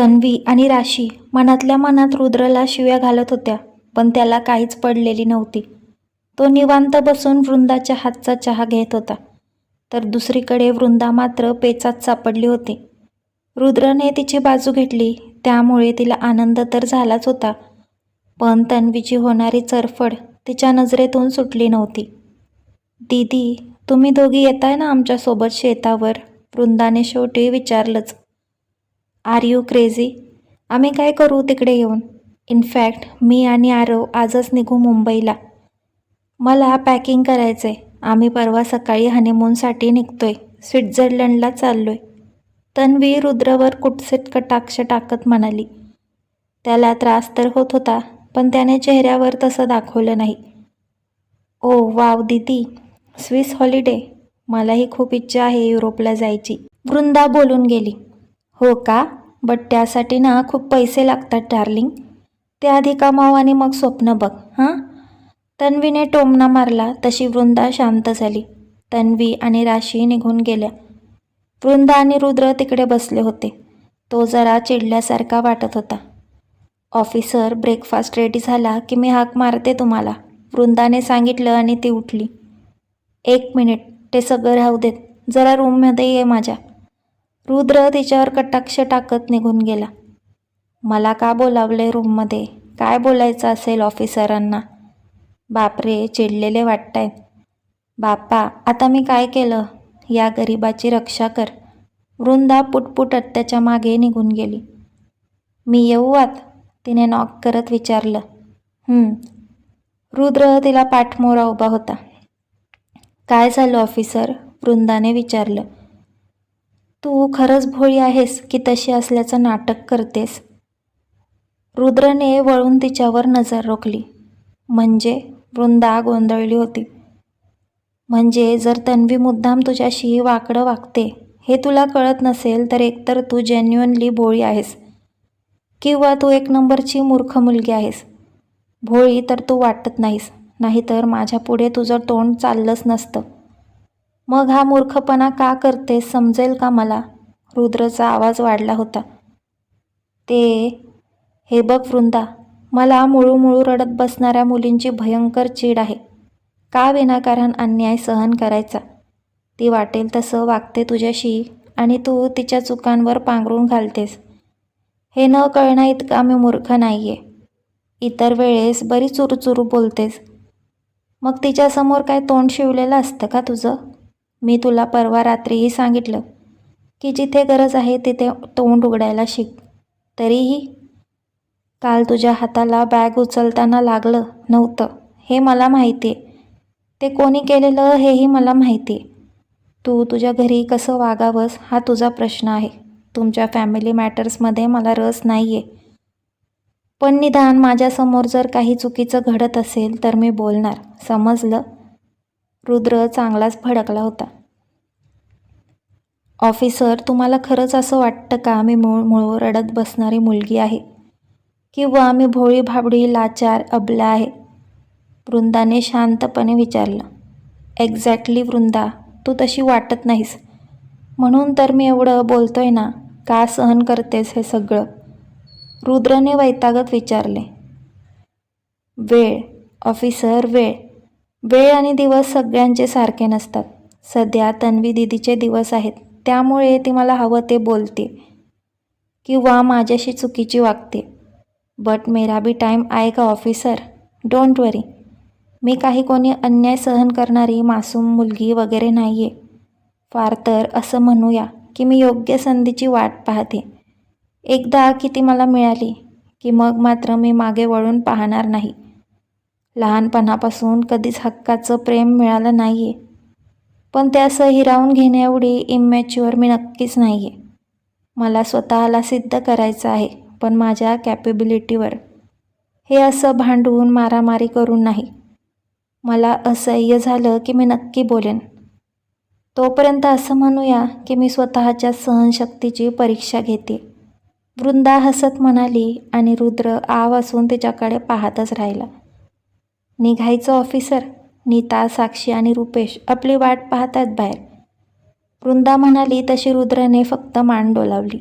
तन्वी आणि राशी मनातल्या मनात रुद्रला शिव्या घालत होत्या पण त्याला काहीच पडलेली नव्हती. तो निवांत बसून वृंदाच्या हातचा चहा घेत होता. तर दुसरीकडे वृंदा मात्र पेचात सापडली होती. रुद्रने तिची बाजू घेतली त्यामुळे तिला आनंद तर झालाच होता पण तन्वीची होणारी चरफड तिच्या नजरेतून सुटली नव्हती. दीदी तुम्ही दोघी येताय ना आमच्यासोबत शेतावर? वृंदाने शेवटी विचारलंच. Are you crazy? आम्ही काय करू तिकडे येऊन? इनफॅक्ट मी आणि आरव आजच निघू मुंबईला. मला पॅकिंग करायचं आहे आम्ही परवा सकाळी हनीमूनसाठी निघतोय. स्वित्झर्लंडला चाललोय. तन्वी रुद्रवर कुटसेट कटाक्ष टाकत म्हणाली. त्याला त्रास तर होत होता पण त्याने चेहऱ्यावर तसं दाखवलं नाही. ओ वाव दीदी. Swiss holiday. मलाही खूप इच्छा आहे युरोपला जायची. वृंदा बोलून गेली. हो का? बट त्यासाठी ना खूप पैसे लागतात डार्लिंग. ते आधी कमाव आणि मग स्वप्न बघ हां? तन्वीने टोमणा मारला तशी वृंदा शांत झाली. तन्वी आणि राशी निघून गेल्या. वृंदा आणि रुद्र तिकडे बसले होते. तो जरा चिडल्यासारखा वाटत होता. ऑफिसर ब्रेकफास्ट रेडी झाला की मी हाक मारते तुम्हाला वृंदाने सांगितलं आणि ती उठली. एक मिनिट ते सगळं राहू देत. जरा रूममध्ये ये माझ्या. रुद्र तिच्यावर कटाक्ष टाकत निघून गेला. मला का बोलावले रूममध्ये? काय बोलायचं असेल ऑफिसरांना? बापरे चिडलेले वाटतायत बाप्पा आता मी काय केलं? या गरिबाची रक्षा कर. वृंदा पुटपुटत त्याच्यामागे निघून गेली. मी येऊ आत तिने नॉक करत विचारलं. रुद्र तिला पाठमोरा उभा होता. काय झालं ऑफिसर वृंदाने विचारलं. तू खरंच भोळी आहेस की तशी असल्याचं नाटक करतेस? रुद्रने वळून तिच्यावर नजर रोखली. म्हणजे? वृंदा गोंधळली होती. म्हणजे जर तन्वी मुद्दाम तुझ्याशी वाकडं वागते हे तुला कळत नसेल तर एकतर तू जेन्युअनली भोळी आहेस. किंवा तू एक नंबरची मूर्ख मुलगी आहेस. भोळी तर तू वाटत नाहीस नाहीतर माझ्यापुढे तुझं तोंड चाललंच नसतं. मग हा मूर्खपणा का करतेस समजेल का मला? रुद्रचा आवाज वाढला होता. ते हे बघ वृंदा मला मुळू मुळू रडत बसणाऱ्या मुलींची भयंकर चीड आहे. का विनाकारण अन्याय सहन करायचा? ती वाटेल तसं वागते तुझ्याशी आणि तू तिच्या चुकांवर पांघरून घालतेस. हे न कळणं इतका मी मूर्ख नाही आहे इतर वेळेस बरी चुरूचुरू बोलतेस. मग तिच्यासमोर काय तोंड शिवलेलं असतं का तुझं? मी तुला परवा रात्रीही सांगितलं की जिथे गरज आहे तिथे तोंड उघडायला शिक. तरीही काल तुझ्या हाताला बॅग उचलताना लागलं नव्हतं. हे मला माहिती आहे ते कोणी केलेलं हेही मला माहिती आहे तू तुझ्या घरी कसं वागावंस हा तुझा प्रश्न आहे. तुमच्या फॅमिली मॅटर्समध्ये मला रस नाही आहे पण निदान माझ्यासमोर जर काही चुकीचं घडत असेल तर मी बोलणार. समजलं? रुद्र चांगलाच भडकला होता. ऑफिसर तुम्हाला खरंच असं वाटतं का मी मूळ मुळू रडत बसणारी मुलगी आहे? किंवा मी भोळी भाबडी लाचार अबला आहे? वृंदाने शांतपणे विचारलं. एक्झॅक्टली वृंदा तू तशी वाटत नाहीस. म्हणून तर मी एवढं बोलतोय ना का सहन करतेस हे सगळं? रुद्रने वैतागत विचारले. वेळ ऑफिसर वेळ. वेळ आणि दिवस सगळ्यांचे सारखे नसतात. सध्या तन्वी दिदीचे दिवस आहेत. त्यामुळे ती मला हवं ते बोलते किंवा माझ्याशी चुकीची वागते. बट मेरा बी टाईम आहे का ऑफिसर डोंट वरी मी काही कोणी अन्याय सहन करणारी मासूम मुलगी वगैरे नाही आहे फार तर असं म्हणूया की मी योग्य संधीची वाट पाहते. एकदा की ती मला मिळाली की मग मात्र मी मागे वळून पाहणार नाही. लहानपणापासून कधीच हक्काचं प्रेम मिळालं नाही आहे पण ते असं हिरावून घेण्याएवढी इमॅच्युअर मी नक्कीच नाही आहे मला स्वतःला सिद्ध करायचं आहे पण माझ्या कॅपेबिलिटीवर हे असं भांडवून मारामारी करून नाही. मला असह्य झालं की मी नक्की बोलेन. तोपर्यंत असं म्हणूया की मी स्वतःच्या सहनशक्तीची परीक्षा घेते. वृंदा हसत म्हणाली आणि रुद्र आव असून तिच्याकडे पाहतच राहिला. निघायचं ऑफिसर नीता साक्षी आणि रुपेश आपली वाट पाहतात बाहेर. वृंदा म्हणाली तशी रुद्रने फक्त मान डोलावली.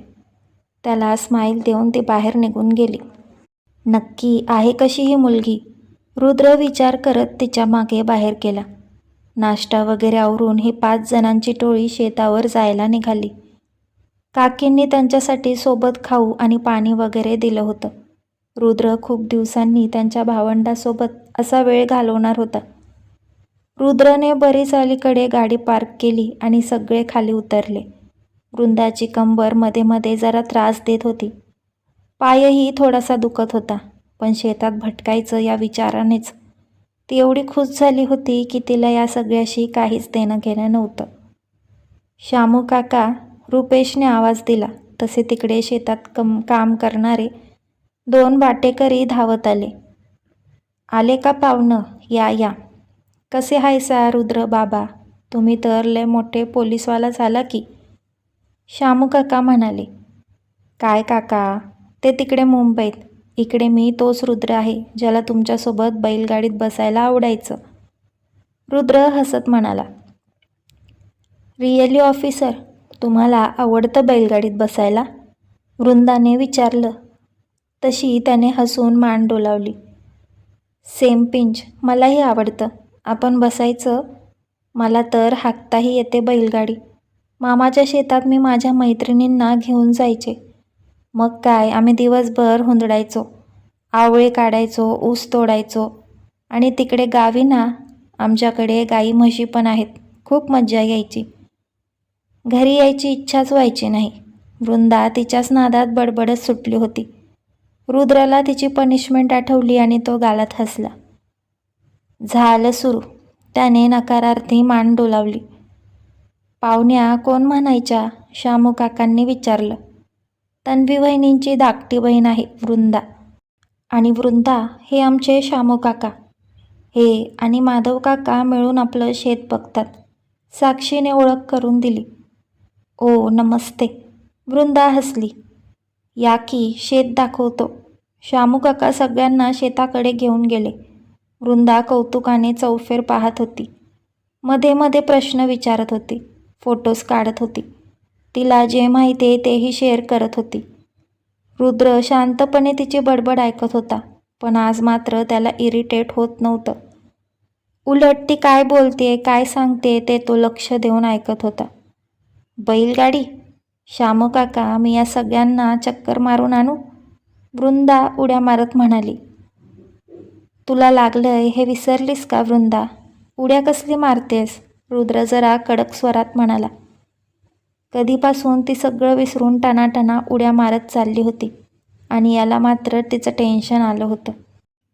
त्याला स्माईल देऊन ती बाहेर निघून गेली. नक्की आहे कशी ही मुलगी? रुद्र विचार करत तिच्यामागे बाहेर गेला. नाश्ता वगैरे आवरून ही पाच जणांची टोळी शेतावर जायला निघाली. काकींनी त्यांच्यासाठी सोबत खाऊ आणि पाणी वगैरे दिलं होतं. रुद्र खूप दिवसांनी त्यांच्या भावंडासोबत असा वेळ घालवणार होता. रुद्रने बरीच अलीकडे गाडी पार्क केली आणि सगळे खाली उतरले. वृंदाची कंबरमध्ये मध्ये जरा त्रास देत होती. पायही थोडासा दुखत होता पण शेतात भटकायचं या विचारानेच. ती एवढी खुश झाली होती की तिला या सगळ्याशी काहीच देणं घेणं नव्हतं. श्यामू काका रुपेशने आवाज दिला तसे तिकडे शेतात कम काम करणारे दोन वाटेकरी धावत आले. आले का पाहुणं या या. कसे हायसा रुद्र बाबा? तुम्ही तर लय मोठे पोलीसवाला झाला की. शामू काका म्हणाले काय काका? ते तिकडे मुंबईत. इकडे मी तोच रुद्र आहे ज्याला तुमच्यासोबत बैलगाडीत बसायला आवडायचं. रुद्र हसत म्हणाला रिअली ऑफिसर तुम्हाला आवडतं बैलगाडीत बसायला? वृंदाने विचारलं तशी त्याने हसून मान डोलावली. सेम पिंच मलाही आवडतं. आपण बसायचं. मला तर हाकताही येते बैलगाडी. मामाच्या शेतात मी माझ्या मैत्रिणींना घेऊन जायचे. मग काय आम्ही दिवसभर हुंदडायचो. आवळे काढायचो ऊस तोडायचो. आणि तिकडे गावी ना आमच्याकडे गाई म्हशी पण आहेत. खूप मज्जा यायची. घरी यायची इच्छाच व्हायची नाही. वृंदा तिच्याच नादात बडबडत सुटली होती. रुद्राला तिची पनिशमेंट आठवली आणि तो गालात हसला. झालं सुरू. त्याने नकारार्थी मान डोलावली. पाहुण्या कोण म्हणायच्या? शामू काकांनी विचारलं. तन्वी वहिनींची धाकटी बहीण आहे वृंदा. आणि वृंदा हे आमचे शामू काका. हे आणि माधव काका मिळून आपलं शेत बघतात. साक्षीने ओळख करून दिली. ओ नमस्ते. वृंदा हसली. या की शेत दाखवतो. शामू काका सगळ्यांना शेताकडे घेऊन गेले. वृंदा कौतुकाने चौफेर पाहत होती. मध्ये मध्ये प्रश्न विचारत होती. फोटोज काढत होती. तिला जे माहिती आहे तेही शेअर करत होती. रुद्र शांतपणे तिची बडबड ऐकत होता पण आज मात्र त्याला इरिटेट होत नव्हतं. उलट ती काय बोलते काय सांगते ते तो लक्ष देऊन ऐकत होता. बैलगाडी? श्यामू काका मी या सगळ्यांना चक्कर मारून आणू? वृंदा उड्या मारत म्हणाली तुला लागलंय हे विसरलीस का वृंदा? उड्या कसली मारतेस? रुद्र जरा कडक स्वरात म्हणाला. कधीपासून ती सगळं विसरून टनाटना उड्या मारत चालली होती आणि याला मात्र तिचं टेन्शन आलं होतं.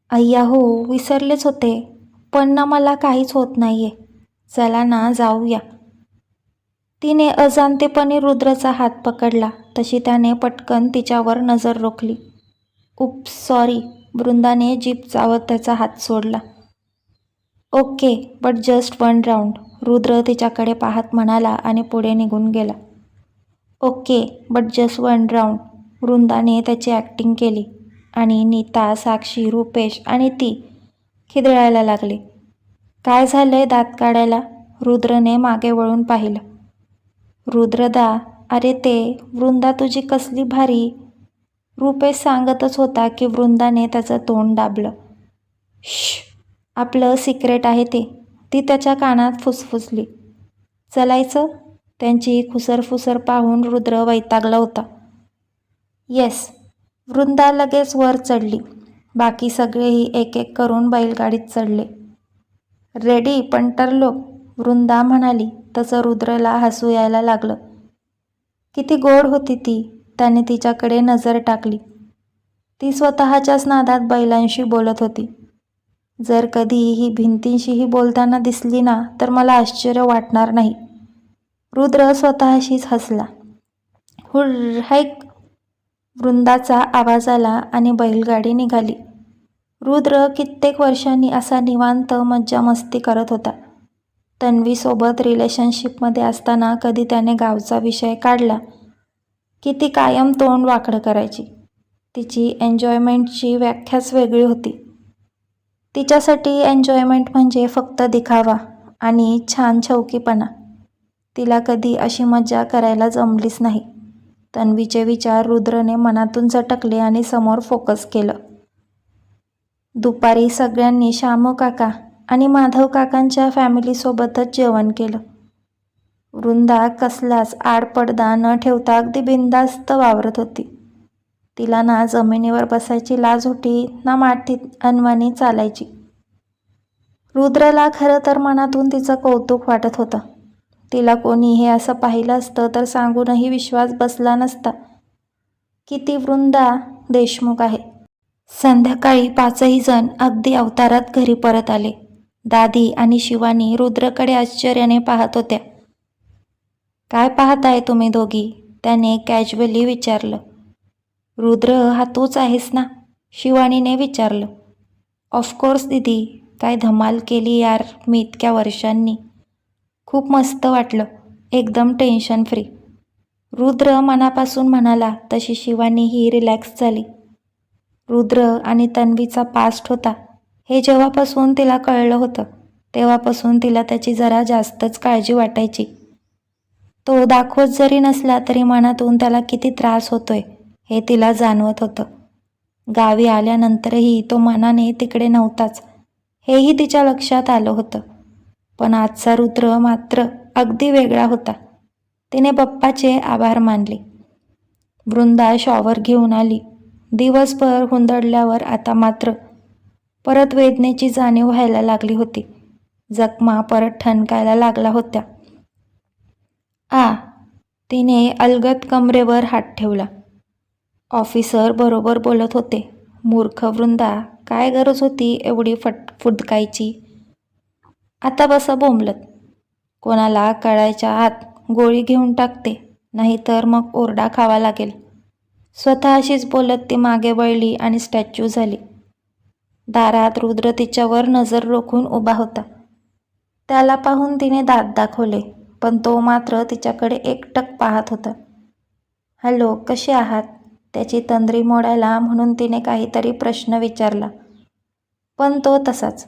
अय्या हो विसरलेच होते पण ना मला काहीच होत नाहीये. चला ना जाऊया. तिने अजाणतेपणे रुद्रचा हात पकडला तशी त्याने पटकन तिच्यावर नजर रोखली. उप सॉरी वृंदाने जीप चावत त्याचा हात सोडला. Okay but just one round Rudra तिच्याकडे पाहत म्हणाला आणि पुढे निघून गेला. Okay but just one round वृंदाने त्याची ॲक्टिंग केली आणि नीता साक्षी रुपेश आणि ती खिदळायला लागली. काय झालंय दात काढायला? रुद्रने मागे वळून पाहिलं. रुद्रदा अरे ते वृंदा तुझी कसली भारी रुपेश सांगतच होता की वृंदाने त्याचं तोंड दाबलं. श आपलं सिक्रेट आहे ते. ती त्याच्या कानात फुसफुसली. चलायचं? त्यांची खुसरफुसर पाहून रुद्र वैतागला होता. येस. वृंदा लगेच वर चढली. बाकी सगळेही एक एक करून बैलगाडीत चढले. रेडी पंटरलोक वृंदा म्हणाली. तसं रुद्रला हसू यायला लागलं. किती गोड होती ती. त्याने तिच्याकडे नजर टाकली. ती स्वतःच्याच नादात बैलांशी बोलत होती. जर कधी ही भिंतींशीही बोलताना दिसली ना तर मला आश्चर्य वाटणार नाही. रुद्र स्वतःशीच हसला. हुर्हैक वृंदाचा आवाज आला आणि बैलगाडी निघाली. रुद्र कित्येक वर्षांनी असा निवांत मज्जा मस्ती करत होता. तन्वीसोबत रिलेशनशिपमध्ये असताना कधी त्याने गावचा विषय काढला. की ती कायम तोंड वाकडं करायची. तिची एन्जॉयमेंटची व्याख्याच वेगळी होती. तिच्यासाठी एन्जॉयमेंट म्हणजे फक्त दिखावा आणि छान छौकीपणा. तिला कधी अशी मज्जा करायला जमलीच नाही. तन्वीचे विचार रुद्रने मनातून झटकले आणि समोर फोकस केलं. दुपारी सगळ्यांनी श्यामू काका आणि माधव काकांच्या फॅमिलीसोबतच जेवण केलं. वृंदा कसलाच आडपडदा न ठेवता अगदी बिनधास्त वावरत होती. तिला ना जमिनीवर बसायची लाज होती ना मातीत अनवाणी चालायची. रुद्रला खरं तर मनातून तिचं कौतुक वाटत होतं. तिला कोणी हे असं पाहिलं असतं तर सांगूनही विश्वास बसला नसता. की ती वृंदा देशमुख आहे. संध्याकाळी पाचही जण अगदी अवतारात घरी परत आले. दादी आणि शिवानी रुद्रकडे आश्चर्याने पाहत होत्या. काय पाहताय तुम्ही दोघी? त्याने कॅज्युअली विचारलं. रुद्र हा तूच आहेस ना? शिवानीने विचारलं. ऑफकोर्स दिदी. काय धमाल केली यार मी इतक्या वर्षांनी. खूप मस्त वाटलं. एकदम टेन्शन फ्री रुद्र मनापासून म्हणाला तशी शिवानी ही रिलॅक्स झाली. रुद्र आणि तन्वीचा पास्ट होता. हे जेव्हापासून तिला कळलं होतं तेव्हापासून तिला त्याची जरा जास्तच काळजी वाटायची. तो दाखवत जरी नसला तरी मनातून त्याला किती त्रास होतोय हे तिला जाणवत होतं. गावी आल्यानंतरही तो मनाने तिकडे नव्हताच हेही तिच्या लक्षात आलं होतं. पण आजचा रुद्र मात्र अगदी वेगळा होता. तिने बाप्पाचे आभार मानले. वृंदा शॉवर घेऊन आली. दिवसभर हुंदडल्यावर आता मात्र परत वेदनेची जाणीव व्हायला लागली होती. जखमा परत ठणकायला लागला होत्या. आ. तिने अलगत कमरेवर हात ठेवला. ऑफिसर बरोबर बोलत होते. मूर्ख वृंदा काय गरज होती एवढी फट फुदकायची? आता बसा बोंबलत. कोणाला कळायच्या आत गोळी घेऊन टाकते नाहीतर मग ओरडा खावा लागेल. स्वतःशीच बोलत ती मागे वळली आणि स्टॅच्यू झाली. दारात रुद्र तिच्यावर नजर रोखून उभा होता. त्याला पाहून तिने दात दाखवले. पण तो मात्र तिच्याकडे एकटक पाहत होता. हॅलो कसे आहात? त्याची तंद्री मोडायला म्हणून तिने काहीतरी प्रश्न विचारला. पण तो तसाच.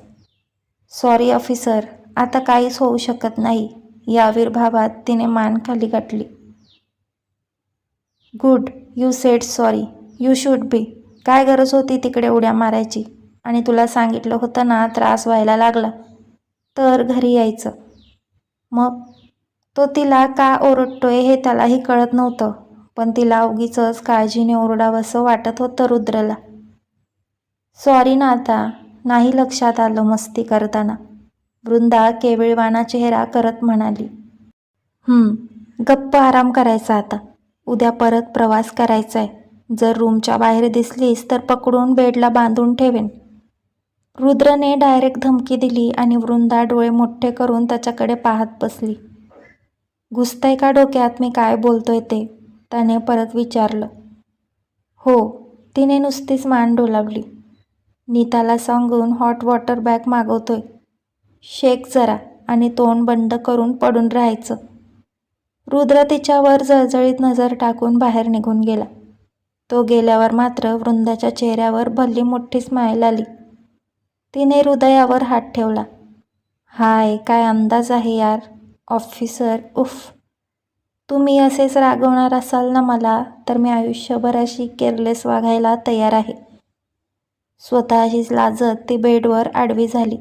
सॉरी ऑफिसर आता काहीच होऊ शकत नाही. या आविर्भावात तिने मान खाली गाठली. Good you said sorry you should be. काय गरज होती तिकडे उड्या मारायची? आणि तुला सांगितलं होतं ना त्रास व्हायला लागला. तर घरी यायचं. मग? तो तिला का ओरडतोय हे त्यालाही कळत नव्हतं पण तिला उगीच काळजीने ओरडावंसं वाटत होतं रुद्रला. सॉरी ना आता नाही लक्षात आलं मस्ती करताना. वृंदा केविळवाना चेहरा करत म्हणाली. गप्प आराम करायचा आता. उद्या परत प्रवास करायचा आहे जर रूमच्या बाहेर दिसलीस तर पकडून बेडला बांधून ठेवेन. रुद्रने डायरेक्ट धमकी दिली आणि वृंदा डोळे मोठे करून त्याच्याकडे पाहत बसली. घुसतंय का डोक्यात? मी काय बोलतोय ते? त्याने परत विचारलं. हो तिने नुसतीच मान डोलावली. नीताला सांगून हॉट वॉटर बॅग मागवतोय. शेक जरा आणि तोंड बंद करून पडून राहायचं. रुद्र तिच्यावर जळजळीत नजर टाकून बाहेर निघून गेला. तो गेल्यावर मात्र वृंदाच्या चेहऱ्यावर भल्ली मोठी स्माईल आली. तिने हृदयावर हात ठेवला. हाय काय अंदाज आहे यार? ऑफिसर उफ. तुम्ही असेच रागवणार असाल ना मला तर मी आयुष्यभर अशी केअरलेस वागायला तयार आहे. स्वतःशीच लाजत ती बेडवर आडवी झाली.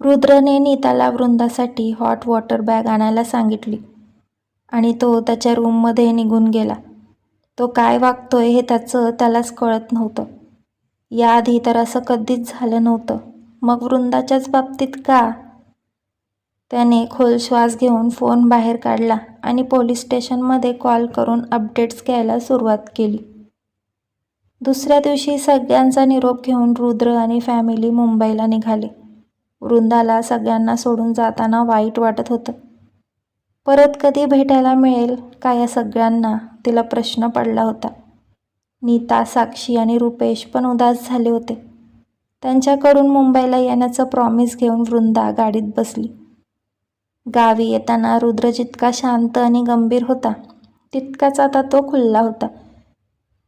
रुद्रने नीताला वृंदासाठी हॉट वॉटर बॅग आणायला सांगितली आणि तो त्याच्या रूममध्ये निघून गेला. तो काय वागतोय हे त्याचं त्यालाच कळत नव्हतं. याआधी तर असं कधीच झालं नव्हतं. मग वृंदाच्याच बाबतीत का? त्याने खोल श्वास घेऊन फोन बाहेर काढला आणि पोलीस स्टेशनमध्ये कॉल करून अपडेट्स घ्यायला सुरुवात केली. दुसऱ्या दिवशी सगळ्यांचा निरोप घेऊन रुद्र आणि फॅमिली मुंबईला निघाले. वृंदाला सगळ्यांना सोडून जाताना वाईट वाटत होतं. परत कधी भेटायला मिळेल का या सगळ्यांना तिला प्रश्न पडला होता. नीता साक्षी आणि रुपेश पण उदास झाले होते. त्यांच्याकडून मुंबईला येण्याचं प्रॉमिस घेऊन वृंदा गाडीत बसली. गावी येताना रुद्र जितका शांत आणि गंभीर होता तितकाच आता तो खुल्ला होता.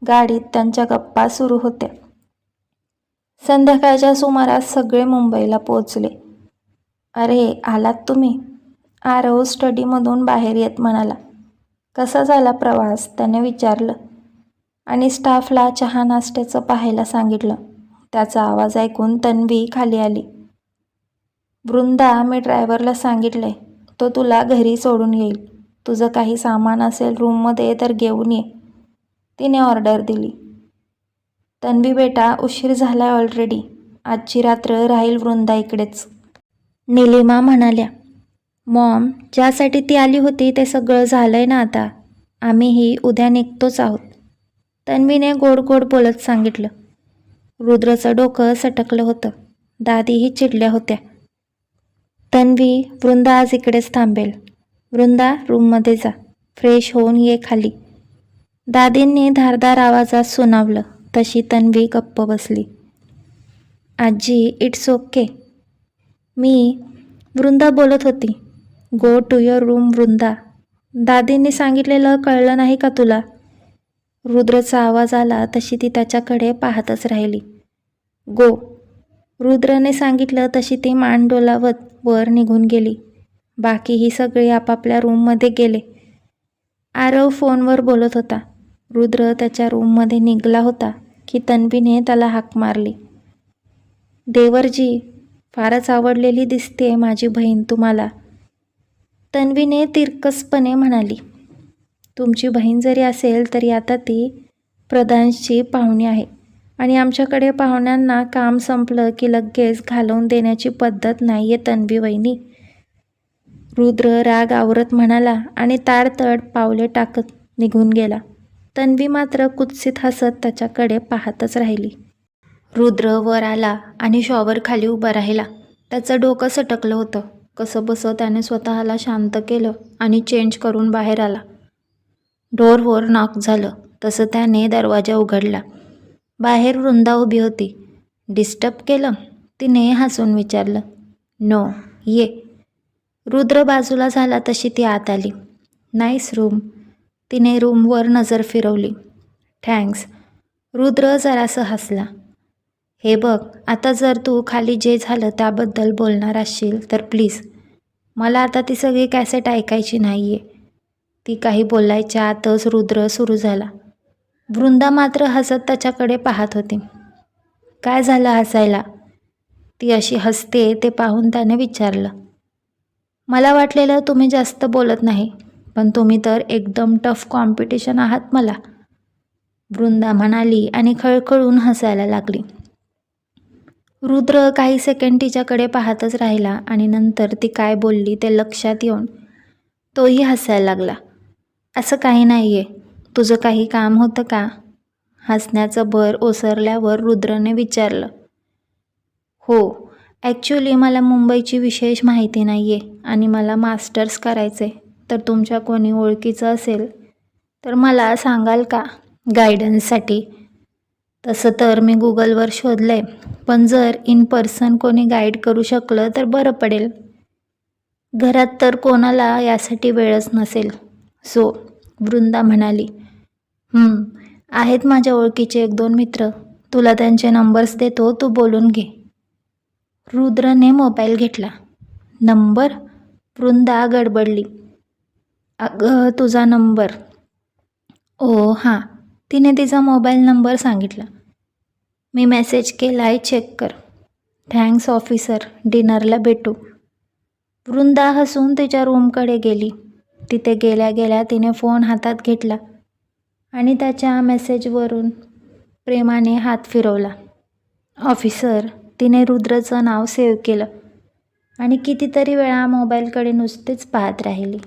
गाडीत त्यांच्या गप्पा सुरू होत्या. संध्याकाळच्या सुमारास सगळे मुंबईला पोचले अरे आलात तुम्ही? आरव स्टडीमधून बाहेर येत म्हणाला. कसा झाला प्रवास? त्याने विचारलं. आणि स्टाफला चहा नाश्त्याचं पाहायला सांगितलं. त्याचा आवाज ऐकून तन्वी खाली आली. वृंदा मी ड्रायव्हरला सांगितलंय. तो तुला घरी सोडून येईल. तुझं काही सामान असेल रूममध्ये तर घेऊन ये. तिने ऑर्डर दिली. तन्वी बेटा उशीर झालाय ऑलरेडी आजची रात्र राहील वृंदा इकडेच. निलिमा म्हणाल्या मॉम ज्यासाठी ती आली होती ते सगळं झालंय ना आता. आम्हीही उद्या निघतोच आहोत. तन्वीने गोड गोड बोलत सांगितलं. रुद्रचं डोकं सटकलं होतं. दादीही चिडल्या होत्या. तन्वी वृंदा आज इकडेच थांबेल. वृंदा रूममध्ये जा. फ्रेश होऊन ये खाली. दादींनी धारदार आवाजात सुनावलं. तशी तन्वी गप्प बसली. आजी इट्स ओके मी वृंदा बोलत होती. Go to your room Vrinda. दादींनी सांगितलेलं कळलं नाही का तुला? रुद्रचा आवाज आला तशी ती त्याच्याकडे पाहतच राहिली. गो रुद्रने सांगितलं तशी ती मान डोलावत वर निघून गेली. बाकीही सगळे आपापल्या रूममध्ये गेले. आरव फोनवर बोलत होता. रुद्र त्याच्या रूममध्ये निघाला होता की तन्वीने त्याला हाक मारली. देवरजी फारच आवडलेली दिसते माझी बहीण तुम्हाला. तन्वीने तिरकसपणे म्हणाली. तुमची बहीण जरी असेल तरी आता ती प्रधानची पाहुणी आहे. आणि आमच्याकडे पाहुण्यांना काम संपलं की लगेच घालवून देण्याची पद्धत नाही आहे तन्वी वहिनी. रुद्र राग आवरत म्हणाला आणि ताडतड पावले टाकत निघून गेला. तन्वी मात्र कुत्सित हसत त्याच्याकडे पाहतच राहिली. रुद्र वर आला आणि शॉवर खाली उभा राहिला. त्याचं डोकं सटकलं होतं. कसं बसं त्याने स्वतःला शांत केलं आणि चेंज करून बाहेर आला. डोरवर नॉक झालं. तसं त्याने दरवाजा उघडला. बाहेर वृंदा उभी होती. डिस्टर्ब केलं तिने हसून विचारलं नो ये. रुद्र बाजूला झाला तशी ती आत आली. नाईस रूम तिने रूमवर नजर फिरवली. थँक्स रुद्र जरासं हसला. हे बघ आता जर तू खाली जे झालं त्याबद्दल बोलणार असशील तर प्लीज मला आता ती सगळी कॅसेट ऐकायची नाही आहे ती काही बोलायच्या आतच रुद्र सुरू झाला. वृंदा मात्र हसत त्याच्याकडे पाहत होती. काय झालं हसायला ती अशी हसते ते पाहून त्याने विचारलं. मला वाटलेलं तुम्ही जास्त बोलत नाही पण तुम्ही तर एकदम टफ कॉम्पिटिशन आहात मला वृंदा म्हणाली आणि खळखळून हसायला लागली. रुद्र काही सेकंड तिच्याकडे पाहतच राहिला आणि नंतर ती काय बोलली ते लक्षात येऊन तोही हसायला लागला. असं काही नाही आहे तुझं काही काम होतं का? हसण्याचं भर ओसरल्यावर रुद्रने विचारलं. हो ॲक्च्युली मला मुंबईची विशेष माहिती नाही आहे आणि मला मास्टर्स करायचे तर तुमच्या कोणी ओळखीचं असेल तर मला सांगाल का गायडन्ससाठी तसं तर मी गुगलवर शोधलं आहे पण जर इन पर्सन कोणी गाईड करू शकलं तर बरं पडेल. घरात तर कोणाला यासाठी वेळच नसेल. सो वृंदा म्हणाली आहेत माझ्या ओळखीचे एक दोन मित्र. तुला त्यांचे नंबर्स देतो तू बोलून घे. रुद्रने मोबाईल घेतला. नंबर वृंदा गडबडली. अगं तुझा नंबर ओ हां. तिने तिचा मोबाईल नंबर सांगितला. मी मेसेज केला आहे चेक कर थँक्स ऑफिसर डिनरला भेटू. वृंदा हसून तिच्या रूमकडे गेली. तिथे गेल्या गेल्या तिने फोन हातात घेतला आणि त्याच्या मेसेजवरून प्रेमाने हात फिरवला. ऑफिसर तिने रुद्रचं नाव सेव्ह केलं आणि कितीतरी वेळा मोबाईलकडे नुसतीच पाहत राहिली.